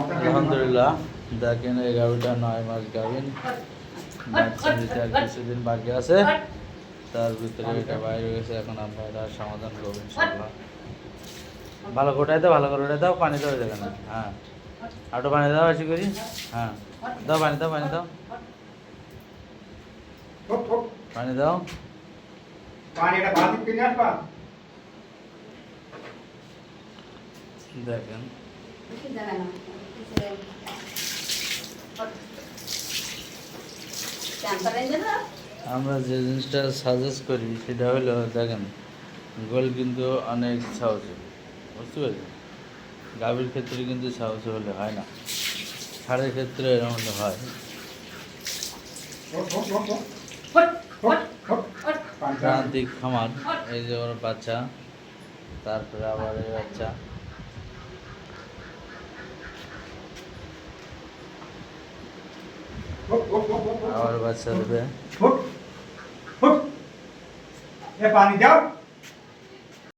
আলহামদুলিল্লাহ দেখেন এই গাভিটা নয় মাস গাভিন বাচ্চা দিতে আর কিছুদিন বাকি আছে তার ভিতরে এটা বাইরে গেছে এখন আমরা এটা সমাধান করব ইনশাল্লাহ ভালো করে দাও ভালো করে দাও পানি দাও দেখেন হ্যাঁ। আটো পানি দাও বেশি করি। হ্যাঁ। দাও পানি দাও পানি দাও। পানি দাও। দেখেন। আমরা যে জিনিসটা সাজেস্ট করি, সেটা হলো, দেখেন গোল কিন্তু অনেক সাহসী, বুঝতে পারছেন? গাভীর ক্ষেত্রে কিন্তু সাহসী হলে হয় না। ষাঁড়ের ক্ষেত্রে হলে হয়। প্রান্তিক খামার, এই যে ওর বাচ্চা, তারপরে আবার এই বাচ্চা। और बस रुपये ये पानी जाओ